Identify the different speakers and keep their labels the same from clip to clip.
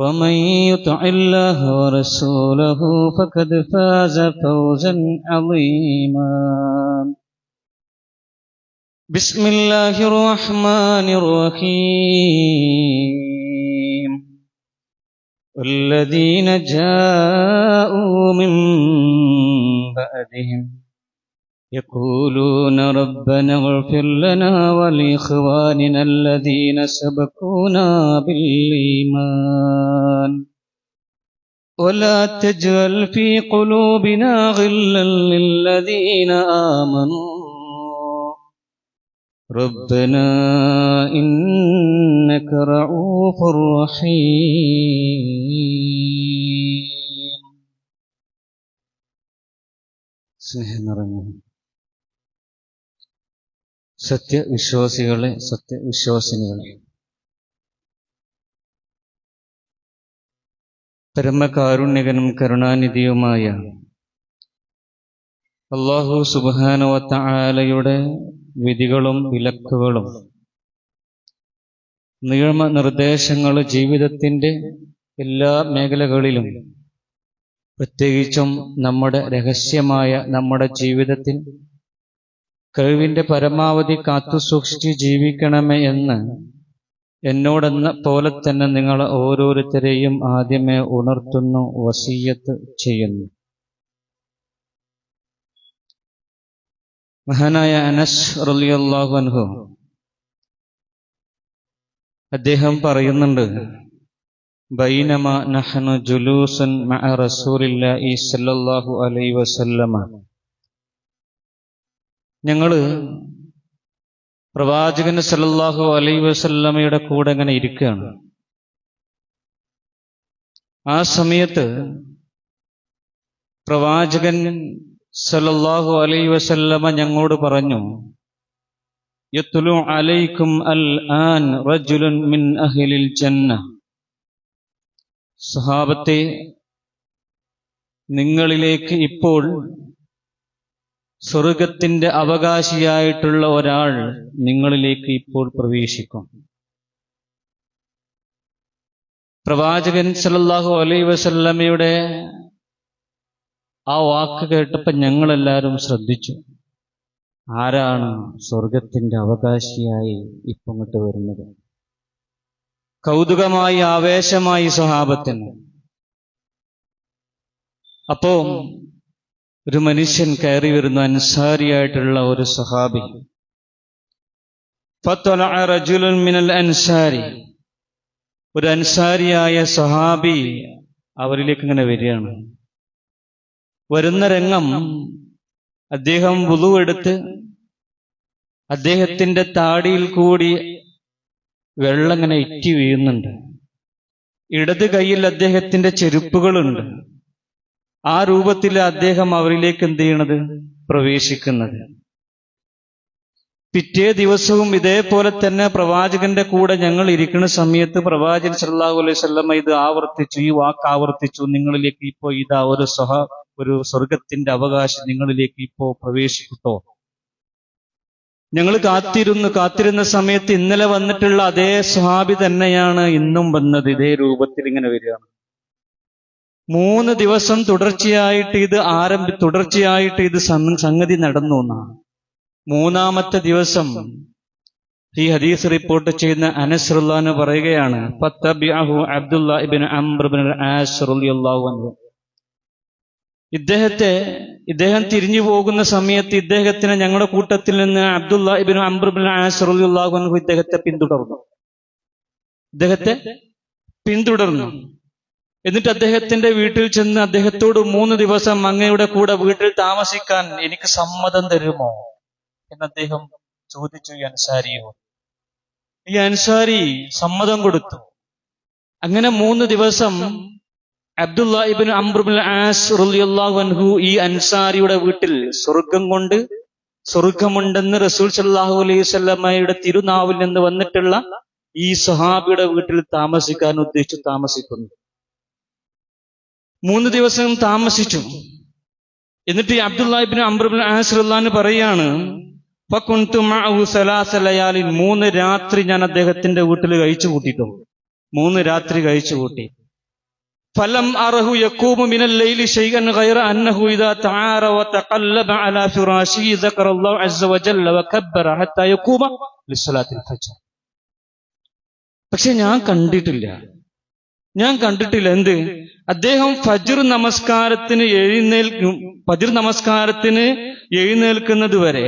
Speaker 1: ومن يطع الله ورسوله فقد فاز فوزا عظيما بسم الله الرحمن الرحيم والذين جاءوا من بعدهم يقولون ربنا اغفر لنا ولإخواننا الذين سبقونا بالإيمان ولا تجعل في قلوبنا غلا للذين آمنوا ربنا إنك رؤوف رحيم സ്നേഹം നിറഞ്ഞു സത്യവിശ്വാസികളെ സത്യവിശ്വാസിനികളെ പരമകാരുണ്യകനും കരുണാനിധിയുമായ അള്ളാഹു സുബാനുവത്ത ആലയുടെ വിധികളും വിലക്കുകളും നിയമനിർദ്ദേശങ്ങൾ ജീവിതത്തിൻ്റെ എല്ലാ മേഖലകളിലും പ്രത്യേകിച്ചും നമ്മുടെ രഹസ്യമായ നമ്മുടെ ജീവിതത്തിൽ കഴിവിന്റെ പരമാവധി കാത്തു സൂക്ഷിച്ച് ജീവിക്കണമേ എന്ന് എന്നോടെന്ന പോലെ തന്നെ നിങ്ങൾ ഓരോരുത്തരെയും ആദ്യമേ ഉണർത്തുന്നു വസീയത്ത് ചെയ്യുന്നു മഹാനായ അനസ് റലിയല്ലാഹു അൻഹു അദ്ദേഹം പറയുന്നുണ്ട് ബൈനമ നഹ്നു ജുലൂസൻ മഅ റസൂലില്ലാഹി സല്ലല്ലാഹു അലൈഹി വസല്ലമ ഞങ്ങൾ പ്രവാചകൻ സല്ലാഹു അലൈ വസല്ലമയുടെ കൂടെ ഇങ്ങനെ ഇരിക്കുകയാണ് ആ സമയത്ത് പ്രവാചകൻ സല്ലാഹു അലൈ വസല്ലമ ഞങ്ങളോട് പറഞ്ഞു യത്തുലു അലൈക്കും അൽ ആൻ റജുലുൻ മിൻ അഹ്ലിൽ ജന്ന സഹാബത്തെ നിങ്ങളിലേക്ക് ഇപ്പോൾ സ്വർഗത്തിന്റെ അവകാശിയായിട്ടുള്ള ഒരാൾ നിങ്ങളിലേക്ക് ഇപ്പോൾ പ്രവേശിക്കും പ്രവാചകൻ സല്ലാഹു അലൈ വസല്ലമയുടെ ആ വാക്ക് കേട്ടപ്പോൾ ഞങ്ങളെല്ലാവരും ശ്രദ്ധിച്ചു ആരാണ് സ്വർഗത്തിന്റെ അവകാശിയായി ഇപ്പൊ ഇങ്ങോട്ട് വരുന്നത് കൗതുകമായി ആവേശമായി സ്വഭാവത്തിന് അപ്പോ ഒരു മനുഷ്യൻ കയറി വരുന്ന അൻസാരിയായിട്ടുള്ള ഒരു സഹാബി മിനൽ അൻസാരി ഒരു അൻസാരിയായ സഹാബി അവരിലേക്ക് ഇങ്ങനെ വരികയാണ് വരുന്ന രംഗം അദ്ദേഹം എടുത്ത് അദ്ദേഹത്തിന്റെ താടിയിൽ കൂടി വെള്ളം ഇങ്ങനെ ഇറ്റി വീഴുന്നുണ്ട് ഇടത് കൈയിൽ അദ്ദേഹത്തിന്റെ ചെരുപ്പുകളുണ്ട് ആ രൂപത്തിൽ അദ്ദേഹം അവരിലേക്ക് എന്ത് ചെയ്യണത് പ്രവേശിക്കുന്നത് പിറ്റേ ദിവസവും ഇതേപോലെ തന്നെ പ്രവാചകന്റെ കൂടെ ഞങ്ങൾ ഇരിക്കുന്ന സമയത്ത് പ്രവാചകൻ സല്ലാഹു അലൈഹി സ്വല്ലം ഇത് ആവർത്തിച്ചു ഈ വാക്ക് ആവർത്തിച്ചു നിങ്ങളിലേക്ക് ഇപ്പോ ഇതാ ഒരു സഹ ഒരു സ്വർഗത്തിന്റെ അവകാശം നിങ്ങളിലേക്ക് ഇപ്പോ പ്രവേശിക്കട്ടോ ഞങ്ങൾ കാത്തിരുന്നു കാത്തിരുന്ന സമയത്ത് ഇന്നലെ വന്നിട്ടുള്ള അതേ സ്വഹാബി തന്നെയാണ് ഇന്നും വന്നത് ഇതേ രൂപത്തിൽ ഇങ്ങനെ വരികയാണ് മൂന്ന് ദിവസം തുടർച്ചയായിട്ട് ഇത് ആരംഭി തുടർച്ചയായിട്ട് ഇത് സംഗതി നടന്നു എന്നാണ് മൂന്നാമത്തെ ദിവസം ഈ ഹദീസ് റിപ്പോർട്ട് ചെയ്യുന്ന അനസ്റുല്ലാന്ന് പറയുകയാണ് ഇദ്ദേഹത്തെ ഇദ്ദേഹം തിരിഞ്ഞു പോകുന്ന സമയത്ത് ഇദ്ദേഹത്തിന് ഞങ്ങളുടെ കൂട്ടത്തിൽ നിന്ന് അബ്ദുല്ല ഇബിൻ അംബ്രബിൻ ആസറുല്ലാഹു ഇദ്ദേഹത്തെ പിന്തുടർന്നു ഇദ്ദേഹത്തെ പിന്തുടർന്നു എന്നിട്ട് അദ്ദേഹത്തിന്റെ വീട്ടിൽ ചെന്ന് അദ്ദേഹത്തോട് മൂന്ന് ദിവസം അങ്ങയുടെ കൂടെ വീട്ടിൽ താമസിക്കാൻ എനിക്ക് സമ്മതം തരുമോ എന്ന് അദ്ദേഹം ചോദിച്ചു ഈ അൻസാരിയോ ഈ അൻസാരി സമ്മതം കൊടുത്തു അങ്ങനെ മൂന്ന് ദിവസം അബ്ദുല്ലാഹിബിൻ ഇബിൻ അംബ്രുബിൻ ആസ് അൻഹു ഈ അൻസാരിയുടെ വീട്ടിൽ സ്വർഗം കൊണ്ട് സ്വർഗമുണ്ടെന്ന് റസൂൽ സല്ലാഹു അലൈഹി സ്വല്ലമ്മയുടെ തിരുനാവിൽ നിന്ന് വന്നിട്ടുള്ള ഈ സഹാബിയുടെ വീട്ടിൽ താമസിക്കാൻ ഉദ്ദേശിച്ചു താമസിക്കുന്നു മൂന്ന് ദിവസം താമസിച്ചു എന്നിട്ട് ഈ അബ്ദുല്ലാഹിബിൻ അംബ്രബിൻ ആസ്റുല്ലാന്ന് പറയാണ് സലാസലയാലിൽ മൂന്ന് രാത്രി ഞാൻ അദ്ദേഹത്തിന്റെ വീട്ടിൽ കഴിച്ചു കൂട്ടിയിട്ടുണ്ട് മൂന്ന് രാത്രി കഴിച്ചു കൂട്ടി ഫലം അറഹു യക്കൂബു മിനൽ ലൈലി ഷൈഅൻ ഗൈറ അന്നഹു ഇദാ തആറ വതഖല്ലബ അലാ ഫിറാശിഹി ദക്കറല്ലാഹു അസ്സ വജല്ല കബ്ബറ ഹത്താ യഖൂബ ലിസ്സലാത്തിൽ ഫജ്ർ പക്ഷേ ഞാൻ കണ്ടിട്ടില്ല ഞാൻ കണ്ടിട്ടില്ല എന്ത് അദ്ദേഹം ഫജർ നമസ്കാരത്തിന് എഴുന്നേൽക്കും ഫജർ നമസ്കാരത്തിന് എഴുന്നേൽക്കുന്നത് വരെ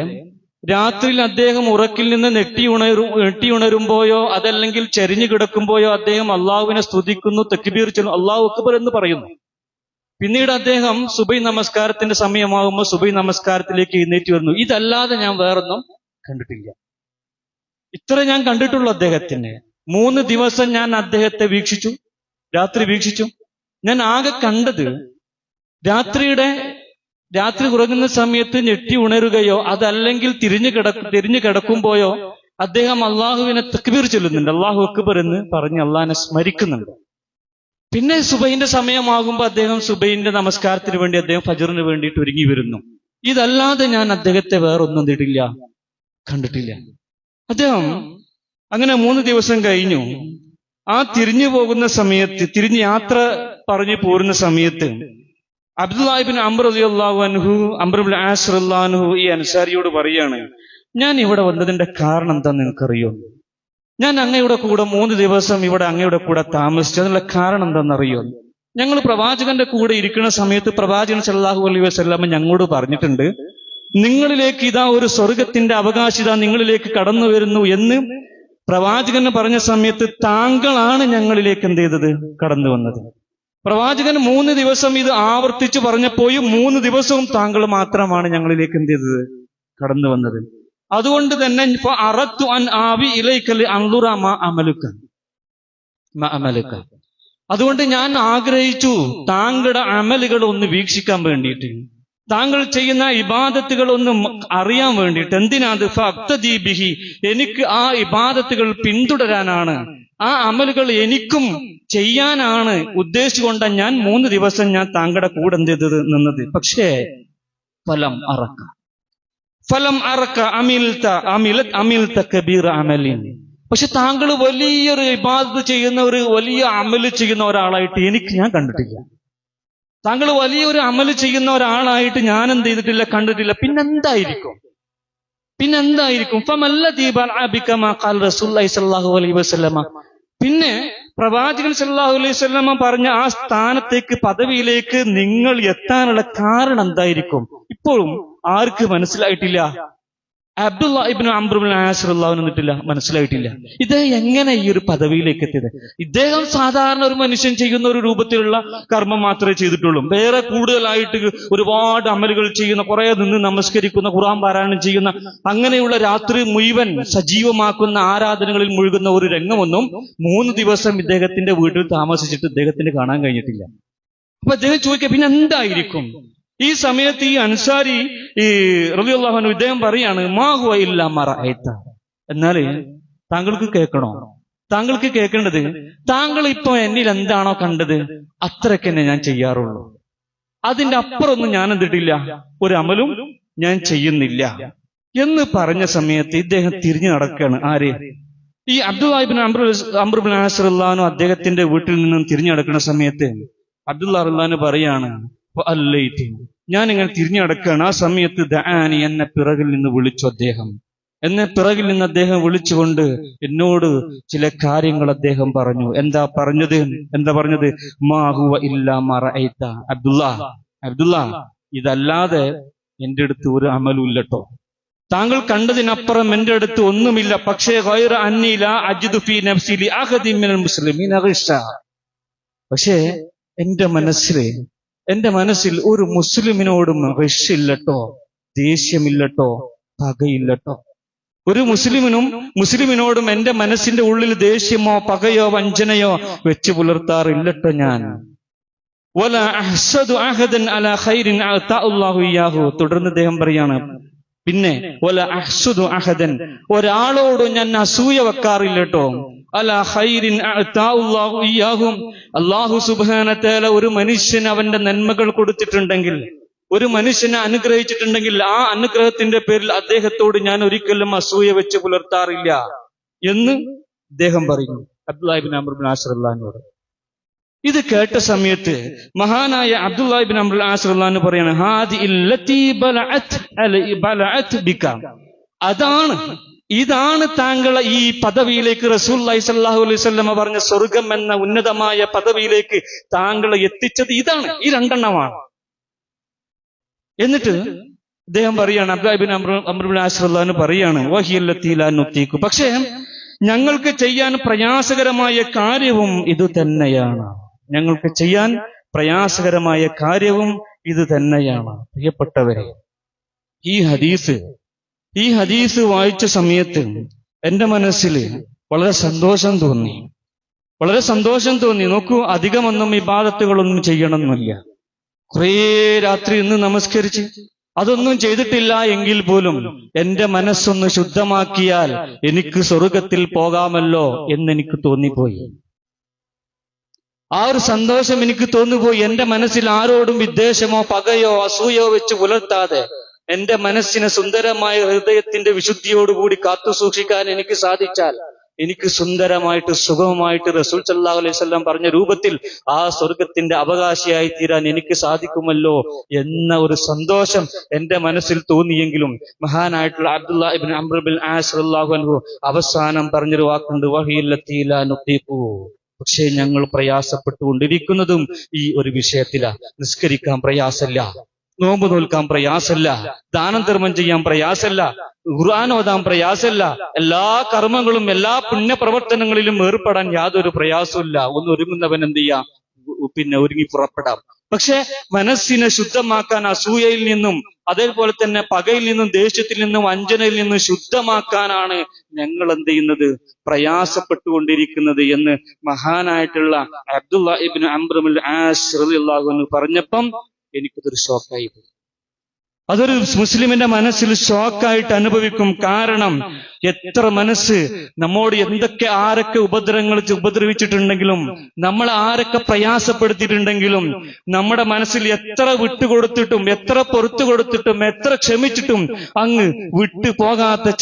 Speaker 1: രാത്രിയിൽ അദ്ദേഹം ഉറക്കിൽ നിന്ന് നെട്ടി ഉണരു നെട്ടി ഉണരുമ്പോയോ അതല്ലെങ്കിൽ ചരിഞ്ഞു കിടക്കുമ്പോയോ അദ്ദേഹം അള്ളാഹുവിനെ സ്തുതിക്കുന്നു തെക്കിബീർ ചെല്ലും അള്ളാഹു അക്ബർ എന്ന് പറയുന്നു പിന്നീട് അദ്ദേഹം സുബൈ നമസ്കാരത്തിന്റെ സമയമാകുമ്പോൾ സുബൈ നമസ്കാരത്തിലേക്ക് എഴുന്നേറ്റ് വരുന്നു ഇതല്ലാതെ ഞാൻ വേറൊന്നും കണ്ടിട്ടില്ല ഇത്ര ഞാൻ കണ്ടിട്ടുള്ളൂ അദ്ദേഹത്തിന് മൂന്ന് ദിവസം ഞാൻ അദ്ദേഹത്തെ വീക്ഷിച്ചു രാത്രി വീക്ഷിച്ചു ഞാൻ ആകെ കണ്ടത് രാത്രിയുടെ രാത്രി ഉറങ്ങുന്ന സമയത്ത് ഞെട്ടി ഉണരുകയോ അതല്ലെങ്കിൽ തിരിഞ്ഞു കിട തിരിഞ്ഞു കിടക്കുമ്പോയോ അദ്ദേഹം അള്ളാഹുവിനെ തക്ബീർ ചൊല്ലുന്നുണ്ട് അള്ളാഹു അക്ബർ എന്ന് പറഞ്ഞ് അള്ളാഹിനെ സ്മരിക്കുന്നുണ്ട് പിന്നെ സുബൈന്റെ സമയമാകുമ്പോൾ അദ്ദേഹം സുബൈന്റെ നമസ്കാരത്തിന് വേണ്ടി അദ്ദേഹം ഫജറിന് വേണ്ടിയിട്ട് ഒരുങ്ങി വരുന്നു ഇതല്ലാതെ ഞാൻ അദ്ദേഹത്തെ വേറൊന്നും കണ്ടിട്ടില്ല കണ്ടിട്ടില്ല അദ്ദേഹം അങ്ങനെ മൂന്ന് ദിവസം കഴിഞ്ഞു ആ തിരിഞ്ഞു പോകുന്ന സമയത്ത് തിരിഞ്ഞ് യാത്ര പറഞ്ഞു പോരുന്ന സമയത്ത് അബ്ദുല്ലാഹിബിൻ അംബർ അലി അൻഹു ഈ അനുസാരിയോട് പറയാണ് ഞാൻ ഇവിടെ വന്നതിന്റെ കാരണം എന്താ നിനക്കറിയോ ഞാൻ അങ്ങയുടെ കൂടെ മൂന്ന് ദിവസം ഇവിടെ അങ്ങയുടെ കൂടെ താമസിച്ചു അതിനുള്ള കാരണം എന്താണെന്നറിയോ ഞങ്ങൾ പ്രവാചകന്റെ കൂടെ ഇരിക്കുന്ന സമയത്ത് പ്രവാചകൻ സല്ലാഹു അലൈഹി വസ്ലാമ ഞങ്ങളോട് പറഞ്ഞിട്ടുണ്ട് നിങ്ങളിലേക്ക് ഇതാ ഒരു സ്വർഗത്തിന്റെ അവകാശിത നിങ്ങളിലേക്ക് കടന്നു വരുന്നു എന്ന് പ്രവാചകൻ പറഞ്ഞ സമയത്ത് താങ്കളാണ് ഞങ്ങളിലേക്ക് എന്ത് ചെയ്തത് കടന്നു വന്നത് പ്രവാചകൻ മൂന്ന് ദിവസം ഇത് ആവർത്തിച്ച് പറഞ്ഞപ്പോയും മൂന്ന് ദിവസവും താങ്കൾ മാത്രമാണ് ഞങ്ങളിലേക്ക് എന്ത് ചെയ്തത് കടന്നു വന്നത് അതുകൊണ്ട് തന്നെ അറത്തു അൻ ആവി ഇലൈക്കൽ അൻലുറ മാ അമലുക്ക മാ അമലുക്ക അതുകൊണ്ട് ഞാൻ ആഗ്രഹിച്ചു താങ്കളുടെ അമലുകൾ ഒന്ന് വീക്ഷിക്കാൻ വേണ്ടിയിട്ട് താങ്കൾ ചെയ്യുന്ന ഇബാദത്തുകളൊന്നും അറിയാൻ വേണ്ടിയിട്ട് എന്തിനാത് ഭക്തദീപിഹി എനിക്ക് ആ ഇബാദത്തുകൾ പിന്തുടരാനാണ് ആ അമലുകൾ എനിക്കും ചെയ്യാനാണ് ഉദ്ദേശിച്ചുകൊണ്ട് ഞാൻ മൂന്ന് ദിവസം ഞാൻ താങ്കളുടെ കൂടെ എന്ത് ചെയ്തത് നിന്നത് പക്ഷേ ഫലം അറക്ക ഫലം അറക്ക അമിൽത്ത അമില അമിൽത്ത കബീർ അമലിൻ പക്ഷെ താങ്കൾ വലിയൊരു ഇബാദത്ത് ചെയ്യുന്ന ഒരു വലിയ അമല് ചെയ്യുന്ന ഒരാളായിട്ട് എനിക്ക് ഞാൻ കണ്ടിട്ടില്ല താങ്കൾ വലിയൊരു അമൽ ചെയ്യുന്ന ഒരാളായിട്ട് ഞാൻ എന്ത് ചെയ്തിട്ടില്ല കണ്ടിട്ടില്ല പിന്നെന്തായിരിക്കും പിന്നെന്തായിരിക്കും പിന്നെ പ്രവാചകൻ സല്ലാഹു അലൈഹി സ്വലമ പറഞ്ഞ ആ സ്ഥാനത്തേക്ക് പദവിയിലേക്ക് നിങ്ങൾ എത്താനുള്ള കാരണം എന്തായിരിക്കും ഇപ്പോഴും ആർക്ക് മനസ്സിലായിട്ടില്ല അബ്ദുള്ള ഇബ്നു അംബ്രുബിൻ ആശ്രല്ലാവ് എന്നിട്ടില്ല മനസ്സിലായിട്ടില്ല ഇദ്ദേഹം എങ്ങനെ ഈ ഒരു പദവിയിലേക്ക് എത്തിയത് ഇദ്ദേഹം സാധാരണ ഒരു മനുഷ്യൻ ചെയ്യുന്ന ഒരു രൂപത്തിലുള്ള കർമ്മം മാത്രമേ ചെയ്തിട്ടുള്ളൂ വേറെ കൂടുതലായിട്ട് ഒരുപാട് അമലുകൾ ചെയ്യുന്ന കുറെ നിന്ന് നമസ്കരിക്കുന്ന ഖുറാൻ പാരായണം ചെയ്യുന്ന അങ്ങനെയുള്ള രാത്രി മുഴുവൻ സജീവമാക്കുന്ന ആരാധനകളിൽ മുഴുകുന്ന ഒരു രംഗമൊന്നും മൂന്ന് ദിവസം ഇദ്ദേഹത്തിന്റെ വീട്ടിൽ താമസിച്ചിട്ട് ഇദ്ദേഹത്തിന് കാണാൻ കഴിഞ്ഞിട്ടില്ല അപ്പൊ അദ്ദേഹം ചോദിക്കുക പിന്നെ എന്തായിരിക്കും ഈ സമയത്ത് ഈ അൻസാരി ഈ റബിയുള്ളാഹുനു ഇദ്ദേഹം പറയാണ് മാഹുവ ഇല്ല മറയത്ത എന്നാല് താങ്കൾക്ക് കേൾക്കണോ താങ്കൾക്ക് കേൾക്കേണ്ടത് താങ്കൾ ഇപ്പൊ എന്നിൽ എന്താണോ കണ്ടത് അത്രയ്ക്ക് തന്നെ ഞാൻ ചെയ്യാറുള്ളൂ അതിന്റെ അപ്പുറമൊന്നും ഞാൻ എന്തിട്ടില്ല ഒരു അമലും ഞാൻ ചെയ്യുന്നില്ല എന്ന് പറഞ്ഞ സമയത്ത് ഇദ്ദേഹം തിരിഞ്ഞു നടക്കുകയാണ് ആര് ഈ അബ്ദുല്ലാഹിബിൻ അംബ്രു അംബ്രുബിൻ അള്ളഹാനും അദ്ദേഹത്തിന്റെ വീട്ടിൽ നിന്നും തിരിഞ്ഞു നടക്കുന്ന സമയത്ത് അബ്ദുല്ലാറുല്ലാന് പറയാണ് ഞാൻ ഇങ്ങനെ തിരിഞ്ഞടക്കാണ് ആ സമയത്ത് ദാനി എന്നെ പിറകിൽ നിന്ന് വിളിച്ചു അദ്ദേഹം എന്നെ പിറകിൽ നിന്ന് അദ്ദേഹം വിളിച്ചുകൊണ്ട് എന്നോട് ചില കാര്യങ്ങൾ അദ്ദേഹം പറഞ്ഞു എന്താ പറഞ്ഞത് എന്താ പറഞ്ഞത് മാഹുവ ഇല്ല മറയത്ത അബ്ദുല്ല അബ്ദുല്ല ഇതല്ലാതെ എൻ്റെ അടുത്ത് ഒരു അമലുമില്ലട്ടോ താങ്കൾ കണ്ടതിനപ്പുറം എൻ്റെ അടുത്ത് ഒന്നുമില്ല പക്ഷേ പക്ഷേ എൻ്റെ മനസ്സിൽ എന്റെ മനസ്സിൽ ഒരു മുസ്ലിമിനോടും റഷ്യമില്ലട്ടോ ദേഷ്യമില്ലട്ടോ പകയില്ലട്ടോ ഒരു മുസ്ലിമിനും മുസ്ലിമിനോടും എന്റെ മനസ്സിന്റെ ഉള്ളിൽ ദേഷ്യമോ പകയോ വഞ്ചനയോ വെച്ച് പുലർത്താറില്ലട്ടോ ഞാൻ തുടർന്ന് അദ്ദേഹം പറയാണ് പിന്നെ അഹദൻ ഒരാളോടും ഞാൻ അസൂയ വെക്കാറില്ലട്ടോ അള്ളാഹു സുബാനത്തേല ഒരു മനുഷ്യന് അവന്റെ നന്മകൾ കൊടുത്തിട്ടുണ്ടെങ്കിൽ ഒരു മനുഷ്യനെ അനുഗ്രഹിച്ചിട്ടുണ്ടെങ്കിൽ ആ അനുഗ്രഹത്തിന്റെ പേരിൽ അദ്ദേഹത്തോട് ഞാൻ ഒരിക്കലും അസൂയ വെച്ച് പുലർത്താറില്ല എന്ന് അദ്ദേഹം പറയുന്നു അബ്ദുല്ലാഹിബിൻ അമർബിൻ ആശ്രല്ലാനോട് ഇത് കേട്ട സമയത്ത് മഹാനായ അബ്ദുല്ലാഹിബിൻ അമ്രുൽ ആശ്രല്ലാന്ന് പറയാണ് ഹാദി അതാണ് ഇതാണ് താങ്കൾ ഈ പദവിയിലേക്ക് റസൂല്ലായി സല്ലാഹു അലൈഹി സ്വല്ലമ്മ പറഞ്ഞ സ്വർഗം എന്ന ഉന്നതമായ പദവിയിലേക്ക് താങ്കൾ എത്തിച്ചത് ഇതാണ് ഈ രണ്ടെണ്ണമാണ് എന്നിട്ട് അദ്ദേഹം പറയാണ് അബ്ദാബിൻ അമ്രുബിൻ ആശ്രല്ലാന്ന് പറയാണ് വഹിയല്ലത്തിലാനൊത്തിക്കു പക്ഷേ ഞങ്ങൾക്ക് ചെയ്യാൻ പ്രയാസകരമായ കാര്യവും ഇത് തന്നെയാണ് ഞങ്ങൾക്ക് ചെയ്യാൻ പ്രയാസകരമായ കാര്യവും ഇത് തന്നെയാണ് പ്രിയപ്പെട്ടവരെ ഈ ഹദീസ് ഈ ഹദീസ് വായിച്ച സമയത്ത് എൻ്റെ മനസ്സിൽ വളരെ സന്തോഷം തോന്നി വളരെ സന്തോഷം തോന്നി നോക്കൂ അധികമൊന്നും ഇബാദത്തുകളൊന്നും ചെയ്യണമെന്നില്ല കുറേ രാത്രി ഇന്ന് നമസ്കരിച്ച് അതൊന്നും ചെയ്തിട്ടില്ല എങ്കിൽ പോലും എൻ്റെ മനസ്സൊന്ന് ശുദ്ധമാക്കിയാൽ എനിക്ക് സ്വർഗത്തിൽ പോകാമല്ലോ എന്നെനിക്ക് തോന്നിപ്പോയി ആ ഒരു സന്തോഷം എനിക്ക് തോന്നിപ്പോയി എൻ്റെ മനസ്സിൽ ആരോടും വിദ്വേഷമോ പകയോ അസൂയോ വെച്ച് പുലർത്താതെ എന്റെ മനസ്സിനെ സുന്ദരമായ ഹൃദയത്തിന്റെ വിശുദ്ധിയോടുകൂടി കാത്തു സൂക്ഷിക്കാൻ എനിക്ക് സാധിച്ചാൽ എനിക്ക് സുന്ദരമായിട്ട് സുഗമമായിട്ട് റസൂൽ സല്ലാ അലൈവല്ലാം പറഞ്ഞ രൂപത്തിൽ ആ സ്വർഗത്തിന്റെ അവകാശിയായി തീരാൻ എനിക്ക് സാധിക്കുമല്ലോ എന്ന ഒരു സന്തോഷം എന്റെ മനസ്സിൽ തോന്നിയെങ്കിലും മഹാനായിട്ടുള്ള അബ്ദുല്ലാ ഇബിൻ അമ്രബിൻ ആസ്ലാഹു അവസാനം പറഞ്ഞൊരു വാക്കുണ്ട് വഹിയിലെത്തിയില്ലൂ പക്ഷേ ഞങ്ങൾ പ്രയാസപ്പെട്ടുകൊണ്ടിരിക്കുന്നതും ഈ ഒരു വിഷയത്തിലാണ് നിസ്കരിക്കാൻ പ്രയാസമില്ല നോമ്പ് നോൽക്കാൻ പ്രയാസമല്ല ദാനം ധർമ്മം ചെയ്യാൻ പ്രയാസമല്ല ഖുർആൻ ഓതാൻ പ്രയാസമല്ല എല്ലാ കർമ്മങ്ങളും എല്ലാ പുണ്യപ്രവർത്തനങ്ങളിലും ഏർപ്പെടാൻ യാതൊരു പ്രയാസമില്ല ഒന്ന് ഒരുങ്ങുന്നവൻ എന്ത് ചെയ്യാം പിന്നെ ഒരുങ്ങി പുറപ്പെടാം പക്ഷെ മനസ്സിനെ ശുദ്ധമാക്കാൻ അസൂയയിൽ നിന്നും അതേപോലെ തന്നെ പകയിൽ നിന്നും ദേഷ്യത്തിൽ നിന്നും വഞ്ചനയിൽ നിന്നും ശുദ്ധമാക്കാനാണ് ഞങ്ങൾ എന്ത് ചെയ്യുന്നത് പ്രയാസപ്പെട്ടുകൊണ്ടിരിക്കുന്നത് എന്ന് മഹാനായിട്ടുള്ള അബ്ദുല്ല ഇബിൻ അംബ്രമുൽ ആഷ് പറഞ്ഞപ്പം എനിക്കതൊരു ഷോക്കായി പോയി അതൊരു മുസ്ലിമിന്റെ മനസ്സിൽ ഷോക്കായിട്ട് അനുഭവിക്കും കാരണം എത്ര മനസ്സ് നമ്മോട് എന്തൊക്കെ ആരൊക്കെ ഉപദ്രവങ്ങൾ ഉപദ്രവിച്ചിട്ടുണ്ടെങ്കിലും നമ്മൾ ആരൊക്കെ പ്രയാസപ്പെടുത്തിയിട്ടുണ്ടെങ്കിലും നമ്മുടെ മനസ്സിൽ എത്ര വിട്ടുകൊടുത്തിട്ടും എത്ര പൊറത്തു കൊടുത്തിട്ടും എത്ര ക്ഷമിച്ചിട്ടും അങ്ങ് വിട്ടു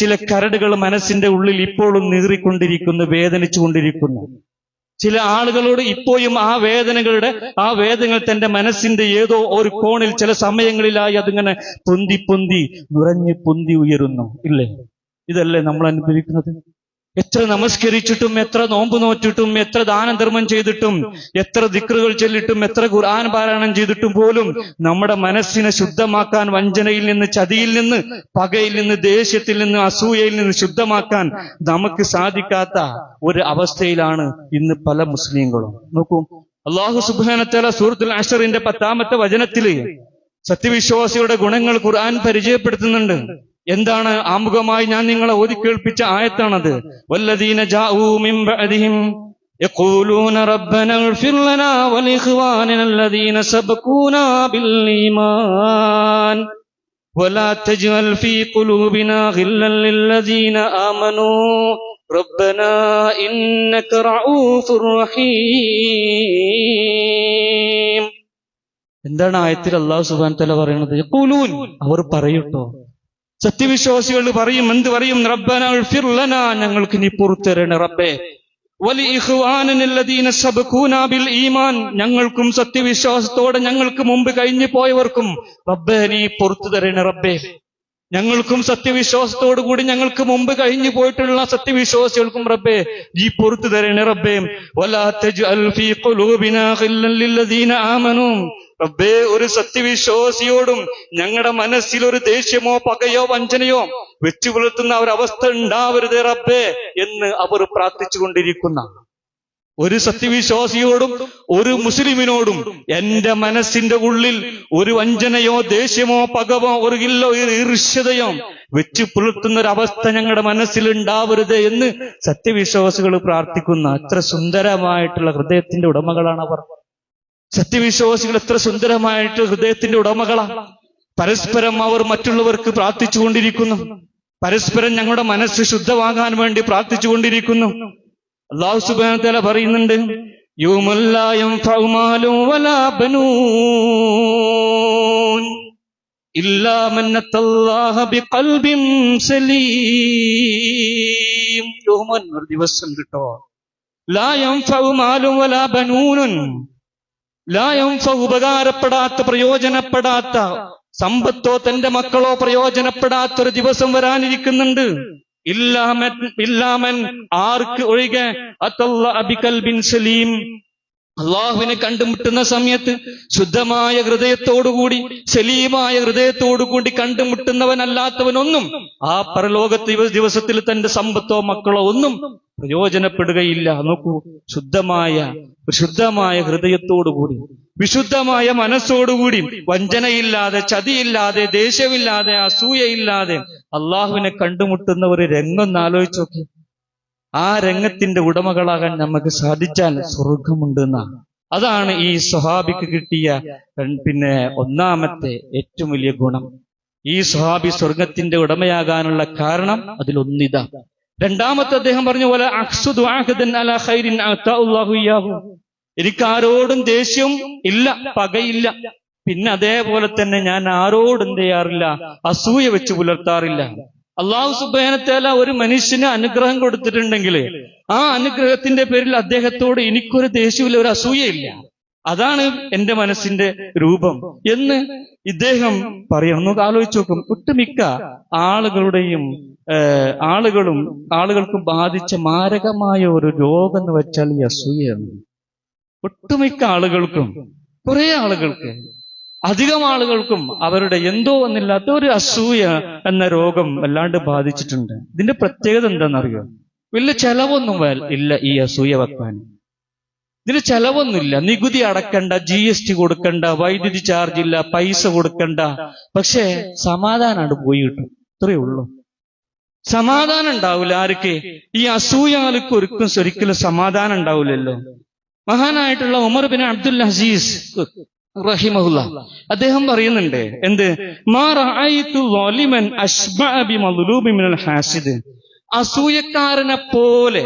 Speaker 1: ചില കരടുകൾ മനസ്സിന്റെ ഉള്ളിൽ ഇപ്പോഴും നീറിക്കൊണ്ടിരിക്കുന്നു വേദനിച്ചുകൊണ്ടിരിക്കുന്നു ചില ആളുകളോട് ഇപ്പോഴും ആ വേദനകളുടെ ആ വേദനകൾ തന്റെ മനസ്സിന്റെ ഏതോ ഒരു കോണിൽ ചില സമയങ്ങളിലായി അതിങ്ങനെ പൊന്തി പൊന്തി നുറഞ്ഞ് പൊന്തി ഉയരുന്നു ഇല്ലേ ഇതല്ലേ നമ്മൾ അനുഭവിക്കുന്നത് എത്ര നമസ്കരിച്ചിട്ടും എത്ര നോമ്പ് നോറ്റിട്ടും എത്ര ദാനധർമ്മം ചെയ്തിട്ടും എത്ര ദിക്റുകൾ ചെല്ലിട്ടും എത്ര ഖുർആൻ പാരായണം ചെയ്തിട്ടും പോലും നമ്മുടെ മനസ്സിനെ ശുദ്ധമാക്കാൻ വഞ്ചനയിൽ നിന്ന് ചതിയിൽ നിന്ന് പകയിൽ നിന്ന് ദേഷ്യത്തിൽ നിന്ന് അസൂയയിൽ നിന്ന് ശുദ്ധമാക്കാൻ നമുക്ക് സാധിക്കാത്ത ഒരു അവസ്ഥയിലാണ് ഇന്ന് പല മുസ്ലിങ്ങളും നോക്കൂ അള്ളാഹു സുബാനത്തല സൂറത്തുൽ അഷറിന്റെ പത്താമത്തെ വചനത്തില് സത്യവിശ്വാസിയുടെ ഗുണങ്ങൾ ഖുർആൻ പരിചയപ്പെടുത്തുന്നുണ്ട് എന്താണ് ആമുഖമായി ഞാൻ നിങ്ങളെ ഓതി കേൾപ്പിച്ച ആയത്താണത് വല്ലദീന يقولون ربنا اغفر لنا ولإخواننا الذين سبقونا بالإيمان ولا تجعل في قلوبنا غلا للذين آمنوا ربنا إنك رعوف رحيم എന്താണ് ആയത്തിൽ അള്ളാഹു സുബാൻ തല പറയുന്നത് യക്കൂലൂൻ അവർ പറയൂട്ടോ സത്യവിശ്വാസികൾ പറയും എന്ത് പറയും റബ്ബന ഞങ്ങൾക്ക് നീ പുറത്തിരണ റബ്ബേ ഈമാൻ ഞങ്ങൾക്കും സത്യവിശ്വാസത്തോടെ ഞങ്ങൾക്ക് മുമ്പ് കഴിഞ്ഞു പോയവർക്കും റബ്ബേ നീ പുറത്തു തരണേ റബ്ബേ ഞങ്ങൾക്കും സത്യവിശ്വാസത്തോടു കൂടി ഞങ്ങൾക്ക് മുമ്പ് കഴിഞ്ഞു പോയിട്ടുള്ള സത്യവിശ്വാസികൾക്കും റബ്ബേ നീ പുറത്തു തരണേ റബ്ബേ വലാ ആമനൂ റബ്ബേ ഒരു സത്യവിശ്വാസിയോടും ഞങ്ങളുടെ മനസ്സിൽ ഒരു ദേഷ്യമോ പകയോ വഞ്ചനയോ വെച്ചു പുലർത്തുന്ന ഒരവസ്ഥ ഉണ്ടാവരുത് റബ്ബേ എന്ന് അവർ പ്രാർത്ഥിച്ചുകൊണ്ടിരിക്കുന്ന ഒരു സത്യവിശ്വാസിയോടും ഒരു മുസ്ലിമിനോടും എന്റെ മനസ്സിന്റെ ഉള്ളിൽ ഒരു വഞ്ചനയോ ദേഷ്യമോ പകവോ ഒരു ഇല്ലോ ഈർഷ്യതയോ വെച്ചു പുലർത്തുന്ന ഒരു അവസ്ഥ ഞങ്ങളുടെ മനസ്സിൽ ഉണ്ടാവരുത് എന്ന് സത്യവിശ്വാസികൾ പ്രാർത്ഥിക്കുന്ന അത്ര സുന്ദരമായിട്ടുള്ള ഹൃദയത്തിന്റെ ഉടമകളാണ് അവർ സത്യവിശ്വാസികൾ എത്ര സുന്ദരമായിട്ട് ഹൃദയത്തിന്റെ ഉടമകളാണ് പരസ്പരം അവർ മറ്റുള്ളവർക്ക് പ്രാർത്ഥിച്ചുകൊണ്ടിരിക്കുന്നു പരസ്പരം ഞങ്ങളുടെ മനസ്സ് ശുദ്ധമാകാൻ വേണ്ടി പ്രാർത്ഥിച്ചുകൊണ്ടിരിക്കുന്നു അള്ളാഹു സുബാന പറയുന്നുണ്ട് യോമല്ലായം ഒരു ദിവസം കിട്ടോ ലായം ലായംഫ ഉപകാരപ്പെടാത്ത പ്രയോജനപ്പെടാത്ത സമ്പത്തോ തന്റെ മക്കളോ പ്രയോജനപ്പെടാത്ത ഒരു ദിവസം വരാനിരിക്കുന്നുണ്ട് ഇല്ലാമൻ ഇല്ലാമൻ ആർക്ക് ഒഴികെ അത്തല്ല അബിക്കൽ ബിൻ സലീം അള്ളാഹുവിനെ കണ്ടുമുട്ടുന്ന സമയത്ത് ശുദ്ധമായ ഹൃദയത്തോടുകൂടി ശലീമായ ഹൃദയത്തോടുകൂടി കണ്ടുമുട്ടുന്നവനല്ലാത്തവനൊന്നും ആ പരലോകത്ത് ദിവസത്തിൽ തന്റെ സമ്പത്തോ മക്കളോ ഒന്നും പ്രയോജനപ്പെടുകയില്ല നോക്കൂ ശുദ്ധമായ ശുദ്ധമായ ഹൃദയത്തോടുകൂടി വിശുദ്ധമായ മനസ്സോടുകൂടി വഞ്ചനയില്ലാതെ ചതിയില്ലാതെ ദേഷ്യമില്ലാതെ അസൂയയില്ലാതെ അള്ളാഹുവിനെ കണ്ടുമുട്ടുന്ന ഒരു രംഗം ആലോചിച്ച് ആ രംഗത്തിന്റെ ഉടമകളാകാൻ നമുക്ക് സാധിച്ചാൽ സ്വർഗമുണ്ട് എന്നാണ് അതാണ് ഈ സ്വഹാബിക്ക് കിട്ടിയ പിന്നെ ഒന്നാമത്തെ ഏറ്റവും വലിയ ഗുണം ഈ സ്വഹാബി സ്വർഗത്തിന്റെ ഉടമയാകാനുള്ള കാരണം അതിലൊന്നിതാ രണ്ടാമത്തെ അദ്ദേഹം പറഞ്ഞ പോലെ എനിക്ക് ആരോടും ദേഷ്യം ഇല്ല പകയില്ല പിന്നെ അതേപോലെ തന്നെ ഞാൻ ആരോടും എന്ത് ചെയ്യാറില്ല അസൂയ വെച്ച് പുലർത്താറില്ല അള്ളാഹു സുബേനത്തേല ഒരു മനുഷ്യന് അനുഗ്രഹം കൊടുത്തിട്ടുണ്ടെങ്കിൽ ആ അനുഗ്രഹത്തിന്റെ പേരിൽ അദ്ദേഹത്തോട് എനിക്കൊരു ദേഷ്യമില്ല ഒരു അസൂയയില്ല അതാണ് എന്റെ മനസ്സിന്റെ രൂപം എന്ന് ഇദ്ദേഹം പറയണം നമുക്ക് ആലോചിച്ച് നോക്കും ഒട്ടുമിക്ക ആളുകളുടെയും ആളുകളും ആളുകൾക്ക് ബാധിച്ച മാരകമായ ഒരു രോഗം എന്ന് വെച്ചാൽ ഈ അസൂയ ഒട്ടുമിക്ക ആളുകൾക്കും കുറെ ആളുകൾക്ക് അധികം ആളുകൾക്കും അവരുടെ എന്തോ ഒന്നില്ലാത്ത ഒരു അസൂയ എന്ന രോഗം വല്ലാണ്ട് ബാധിച്ചിട്ടുണ്ട് ഇതിന്റെ പ്രത്യേകത എന്താണെന്നറിയോ വലിയ ചെലവൊന്നും ഇല്ല ഈ അസൂയ വെക്കാൻ ഇതിന് ചെലവൊന്നുമില്ല നികുതി അടക്കണ്ട ജി എസ് ടി കൊടുക്കണ്ട വൈദ്യുതി ചാർജ് ഇല്ല പൈസ കൊടുക്കണ്ട പക്ഷേ സമാധാനമാണ് പോയി കിട്ടും ഇത്രയേ ഉള്ളൂ സമാധാനം ഉണ്ടാവില്ല ആർക്ക് ഈ അസൂയാലിക്ക് ഒരിക്കും ഒരിക്കലും സമാധാനം ഉണ്ടാവില്ലല്ലോ മഹാനായിട്ടുള്ള ഉമർ ബിൻ അബ്ദുൽ അസീസ് റഹിമഹുല്ല അദ്ദേഹം പറയുന്നുണ്ട് എന്ത് അസൂയക്കാരനെ പോലെ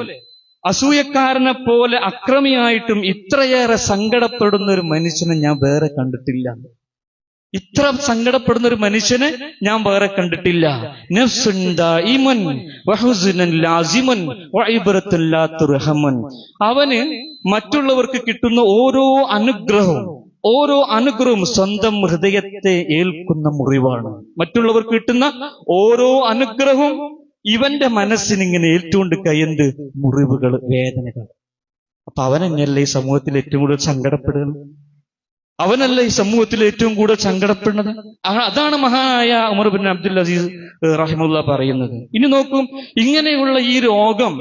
Speaker 1: അസൂയക്കാരനെ പോലെ അക്രമിയായിട്ടും ഇത്രയേറെ സങ്കടപ്പെടുന്ന ഒരു മനുഷ്യനെ ഞാൻ വേറെ കണ്ടിട്ടില്ല ഇത്ര സങ്കടപ്പെടുന്ന ഒരു മനുഷ്യനെ ഞാൻ വേറെ കണ്ടിട്ടില്ല അവന് മറ്റുള്ളവർക്ക് കിട്ടുന്ന ഓരോ അനുഗ്രഹവും ഓരോ അനുഗ്രഹവും സ്വന്തം ഹൃദയത്തെ ഏൽക്കുന്ന മുറിവാണ് മറ്റുള്ളവർ കിട്ടുന്ന ഓരോ അനുഗ്രഹവും ഇവന്റെ മനസ്സിനിങ്ങനെ ഏറ്റുകൊണ്ട് കയ്യന്ത് മുറിവുകൾ വേദനകൾ അപ്പൊ അവനെന്നെയല്ലേ ഈ സമൂഹത്തിൽ ഏറ്റവും കൂടുതൽ സങ്കടപ്പെടുന്നത് അവനല്ല ഈ സമൂഹത്തിൽ ഏറ്റവും കൂടുതൽ സങ്കടപ്പെടുന്നത് അതാണ് മഹാനായ ഉമർ ബിൻ അബ്ദുൽ അസീസ് റഹിമുല്ല പറയുന്നത് ഇനി നോക്കും ഇങ്ങനെയുള്ള ഈ രോഗം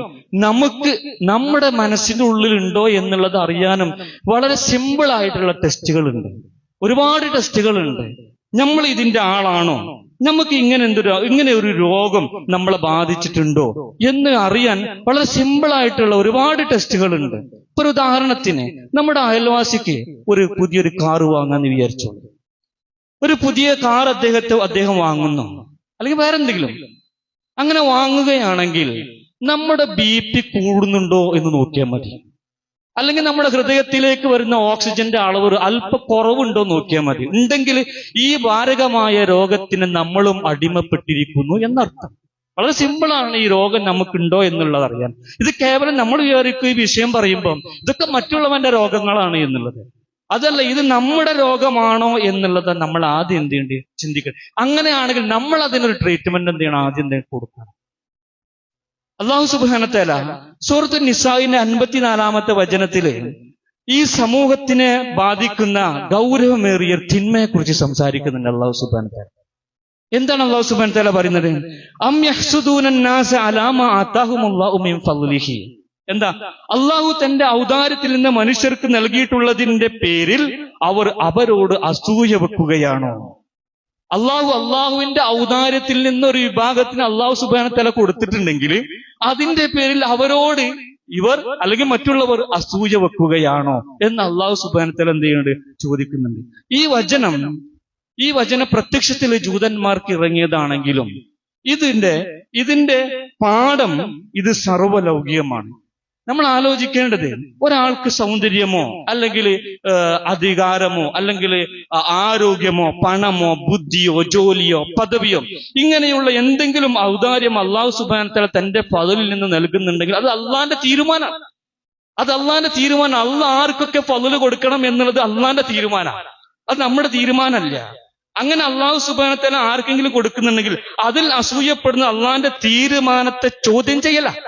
Speaker 1: നമുക്ക് നമ്മുടെ മനസ്സിന്റെ ഉള്ളിലുണ്ടോ എന്നുള്ളത് അറിയാനും വളരെ സിമ്പിൾ ആയിട്ടുള്ള ടെസ്റ്റുകളുണ്ട് ഒരുപാട് ടെസ്റ്റുകളുണ്ട് നമ്മൾ ഇതിന്റെ ആളാണോ നമുക്ക് ഇങ്ങനെ എന്തൊരു ഇങ്ങനെ ഒരു രോഗം നമ്മളെ ബാധിച്ചിട്ടുണ്ടോ എന്ന് അറിയാൻ വളരെ സിമ്പിളായിട്ടുള്ള ഒരുപാട് ടെസ്റ്റുകളുണ്ട് ഇപ്പൊ ഉദാഹരണത്തിന് നമ്മുടെ അയൽവാസിക്ക് ഒരു പുതിയൊരു കാർ വാങ്ങാന്ന് വിചാരിച്ചു ഒരു പുതിയ കാർ അദ്ദേഹത്തെ അദ്ദേഹം വാങ്ങുന്നു അല്ലെങ്കിൽ വേറെ എന്തെങ്കിലും അങ്ങനെ വാങ്ങുകയാണെങ്കിൽ നമ്മുടെ ബി പി കൂടുന്നുണ്ടോ എന്ന് നോക്കിയാൽ മതി അല്ലെങ്കിൽ നമ്മുടെ ഹൃദയത്തിലേക്ക് വരുന്ന ഓക്സിജന്റെ അളവ് അല്പ കുറവുണ്ടോ നോക്കിയാൽ മതി ഉണ്ടെങ്കിൽ ഈ മാരകമായ രോഗത്തിന് നമ്മളും അടിമപ്പെട്ടിരിക്കുന്നു എന്നർത്ഥം വളരെ സിമ്പിളാണ് ഈ രോഗം നമുക്കുണ്ടോ എന്നുള്ളത് അറിയാൻ ഇത് കേവലം നമ്മൾ വിചാരിക്കും ഈ വിഷയം പറയുമ്പം ഇതൊക്കെ മറ്റുള്ളവന്റെ രോഗങ്ങളാണ് എന്നുള്ളത് അതല്ല ഇത് നമ്മുടെ രോഗമാണോ എന്നുള്ളത് നമ്മൾ ആദ്യം എന്ത് ചെയ്യേണ്ടി ചിന്തിക്കണം അങ്ങനെയാണെങ്കിൽ നമ്മൾ അതിനൊരു ട്രീറ്റ്മെന്റ് എന്ത് ചെയ്യണം ആദ്യം കൊടുക്കണം അള്ളാഹു സുബാനത്തേല സൂറത്ത് നിസായിന്റെ അൻപത്തിനാലാമത്തെ വചനത്തില് ഈ സമൂഹത്തിനെ ബാധിക്കുന്ന ഗൗരവമേറിയ തിന്മയെ കുറിച്ച് സംസാരിക്കുന്നുണ്ട് അള്ളാഹു സുബാനത്തേല എന്താണ് അള്ളാഹു സുബാനത്തേല പറയുന്നത് എന്താ അള്ളാഹു തന്റെ ഔദാരത്തിൽ നിന്ന് മനുഷ്യർക്ക് നൽകിയിട്ടുള്ളതിന്റെ പേരിൽ അവർ അവരോട് അസൂയ വെക്കുകയാണോ അള്ളാഹു അള്ളാഹുവിന്റെ ഔദാര്യത്തിൽ നിന്ന് ഒരു വിഭാഗത്തിന് അള്ളാഹു തല കൊടുത്തിട്ടുണ്ടെങ്കിൽ അതിന്റെ പേരിൽ അവരോട് ഇവർ അല്ലെങ്കിൽ മറ്റുള്ളവർ അസൂയ വെക്കുകയാണോ എന്ന് അള്ളാഹു തല എന്ത് ചെയ്യുന്നുണ്ട് ചോദിക്കുന്നുണ്ട് ഈ വചനം ഈ വചന പ്രത്യക്ഷത്തിൽ ജൂതന്മാർക്ക് ഇറങ്ങിയതാണെങ്കിലും ഇതിന്റെ ഇതിന്റെ പാഠം ഇത് സർവലൗകികമാണ് നമ്മൾ ആലോചിക്കേണ്ടത് ഒരാൾക്ക് സൗന്ദര്യമോ അല്ലെങ്കിൽ അധികാരമോ അല്ലെങ്കിൽ ആരോഗ്യമോ പണമോ ബുദ്ധിയോ ജോലിയോ പദവിയോ ഇങ്ങനെയുള്ള എന്തെങ്കിലും ഔദാര്യം അള്ളാഹു സുബാനത്തല തന്റെ പതിലിൽ നിന്ന് നൽകുന്നുണ്ടെങ്കിൽ അത് അള്ളാന്റെ തീരുമാനമാണ് അത് അള്ളാന്റെ തീരുമാനം അള്ള ആർക്കൊക്കെ പതില് കൊടുക്കണം എന്നുള്ളത് അള്ളാന്റെ തീരുമാനമാണ് അത് നമ്മുടെ തീരുമാനമല്ല അങ്ങനെ അള്ളാഹു സുബാനത്തല ആർക്കെങ്കിലും കൊടുക്കുന്നുണ്ടെങ്കിൽ അതിൽ അസൂയപ്പെടുന്ന അള്ളാന്റെ തീരുമാനത്തെ ചോദ്യം ചെയ്യലാണ്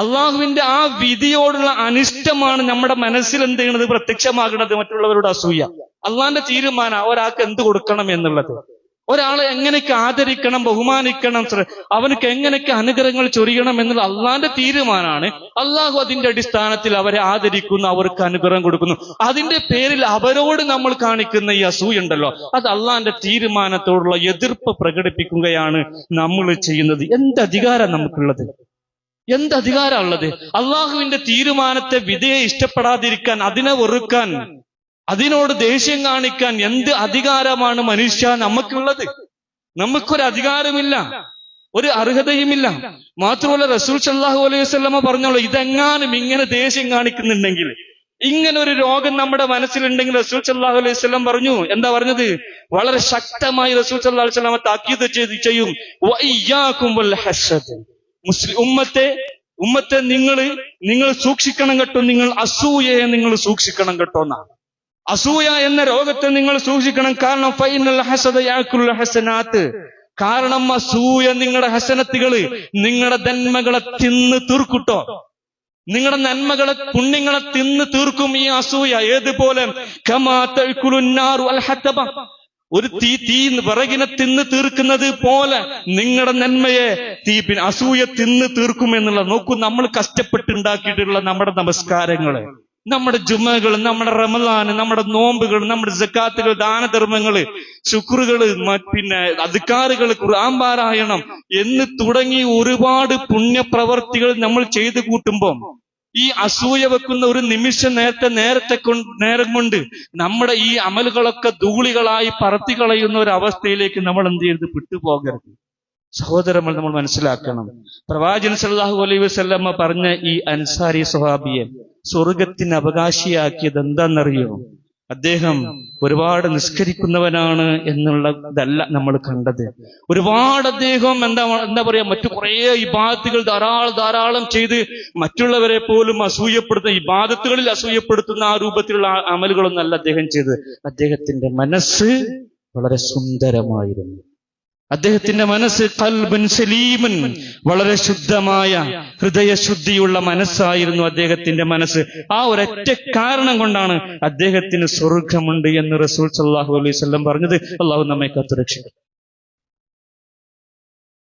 Speaker 1: അള്ളാഹുവിന്റെ ആ വിധിയോടുള്ള അനിഷ്ടമാണ് നമ്മുടെ മനസ്സിൽ എന്ത് ചെയ്യണത് പ്രത്യക്ഷമാകുന്നത് മറ്റുള്ളവരുടെ അസൂയ അള്ളാന്റെ തീരുമാനം ഒരാൾക്ക് എന്ത് കൊടുക്കണം എന്നുള്ളത് ഒരാളെ എങ്ങനെയൊക്കെ ആദരിക്കണം ബഹുമാനിക്കണം അവനക്ക് എങ്ങനെയൊക്കെ അനുഗ്രഹങ്ങൾ ചൊരിയണം എന്നുള്ള അള്ളാന്റെ തീരുമാനമാണ് അള്ളാഹു അതിന്റെ അടിസ്ഥാനത്തിൽ അവരെ ആദരിക്കുന്നു അവർക്ക് അനുഗ്രഹം കൊടുക്കുന്നു അതിന്റെ പേരിൽ അവരോട് നമ്മൾ കാണിക്കുന്ന ഈ അസൂയുണ്ടല്ലോ അത് അള്ളാന്റെ തീരുമാനത്തോടുള്ള എതിർപ്പ് പ്രകടിപ്പിക്കുകയാണ് നമ്മൾ ചെയ്യുന്നത് എന്ത് അധികാരം നമുക്കുള്ളത് എന്ത് ഉള്ളത് അള്ളാഹുവിന്റെ തീരുമാനത്തെ വിധയെ ഇഷ്ടപ്പെടാതിരിക്കാൻ അതിനെ വെറുക്കാൻ അതിനോട് ദേഷ്യം കാണിക്കാൻ എന്ത് അധികാരമാണ് മനുഷ്യ നമുക്കുള്ളത് നമുക്കൊരു അധികാരമില്ല ഒരു അർഹതയുമില്ല മാത്രമല്ല റസൂൽ സല്ലാഹു അലൈഹി സ്വല്ലമ്മ പറഞ്ഞോളൂ ഇതെങ്ങാനും ഇങ്ങനെ ദേഷ്യം കാണിക്കുന്നുണ്ടെങ്കിൽ ഇങ്ങനെ ഒരു രോഗം നമ്മുടെ മനസ്സിലുണ്ടെങ്കിൽ റസൂൽ സല്ലാഹു അലൈഹി സ്വല്ലം പറഞ്ഞു എന്താ പറഞ്ഞത് വളരെ ശക്തമായി റസൂൽ സല്ലാഹു അലൈഹി സ്വലാമ താക്കീത് ചെയ്ത് ചെയ്യും മുസ്ലിം ഉമ്മത്തെ ഉമ്മത്തെ നിങ്ങൾ നിങ്ങൾ സൂക്ഷിക്കണം കേട്ടോ നിങ്ങൾ അസൂയയെ നിങ്ങൾ സൂക്ഷിക്കണം കേട്ടോ എന്നാണ് അസൂയ എന്ന രോഗത്തെ നിങ്ങൾ സൂക്ഷിക്കണം കാരണം ഫൈനൽ ഹസദ ഹസനാത്ത് കാരണം അസൂയ നിങ്ങളുടെ ഹസനത്തുകൾ നിങ്ങളുടെ നന്മകളെ തിന്ന് തീർക്കുട്ടോ നിങ്ങളുടെ നന്മകളെ പുണ്യങ്ങളെ തിന്ന് തീർക്കും ഈ അസൂയ ഏതുപോലെ കമാ തഴുക്കുലുന്നാറു അൽ ഒരു തീ തീ വിറകിനെ തിന്ന് തീർക്കുന്നത് പോലെ നിങ്ങളുടെ നന്മയെ തീ പിന്നെ അസൂയ തിന്ന് എന്നുള്ള നോക്കൂ നമ്മൾ കഷ്ടപ്പെട്ടുണ്ടാക്കിയിട്ടുള്ള നമ്മുടെ നമസ്കാരങ്ങളെ നമ്മുടെ ജുമകൾ നമ്മുടെ റമദാന് നമ്മുടെ നോമ്പുകൾ നമ്മുടെ ജക്കാത്തുകൾ ദാനധർമ്മങ്ങള് ശുക്രുകള് പിന്നെ അധികാരികൾ ഖുർആൻ പാരായണം എന്ന് തുടങ്ങി ഒരുപാട് പുണ്യപ്രവർത്തികൾ നമ്മൾ ചെയ്തു കൂട്ടുമ്പോൾ ഈ അസൂയ വെക്കുന്ന ഒരു നിമിഷം നേരത്തെ നേരത്തെ നേരം കൊണ്ട് നമ്മുടെ ഈ അമലുകളൊക്കെ ധൂളികളായി പറത്തി കളയുന്ന ഒരു അവസ്ഥയിലേക്ക് നമ്മൾ എന്ത് ചെയ്യരുത് വിട്ടുപോകരുത് സഹോദരമ്മൾ നമ്മൾ മനസ്സിലാക്കണം പ്രവാചകൻ സല്ലാഹു അലൈഹി വസ്ലമ്മ പറഞ്ഞ ഈ അൻസാരി സ്വഹാബിയെ സ്വർഗത്തിന് അവകാശിയാക്കിയത് എന്താണെന്നറിയോ അദ്ദേഹം ഒരുപാട് നിസ്കരിക്കുന്നവനാണ് എന്നുള്ളതല്ല നമ്മൾ കണ്ടത് ഒരുപാട് അദ്ദേഹം എന്താ എന്താ പറയാ മറ്റു കുറേ ഇബാദത്തുകൾ ധാരാളം ധാരാളം ചെയ്ത് മറ്റുള്ളവരെ പോലും അസൂയപ്പെടുത്തുന്ന ഇബാദത്തുകളിൽ അസൂയപ്പെടുത്തുന്ന ആ രൂപത്തിലുള്ള അമലുകളൊന്നല്ല അദ്ദേഹം ചെയ്ത് അദ്ദേഹത്തിന്റെ മനസ്സ് വളരെ സുന്ദരമായിരുന്നു അദ്ദേഹത്തിന്റെ മനസ്സ് കൽബൻ സലീമൻ വളരെ ശുദ്ധമായ ഹൃദയശുദ്ധിയുള്ള മനസ്സായിരുന്നു അദ്ദേഹത്തിന്റെ മനസ്സ് ആ ഒരൊറ്റ കാരണം കൊണ്ടാണ് അദ്ദേഹത്തിന് സ്വർഗമുണ്ട് എന്ന് റസൂൽ സല്ലാഹു അലൈവല്ലം പറഞ്ഞത് അള്ളാഹു നമ്മെ കത്തുരക്ഷിക്കും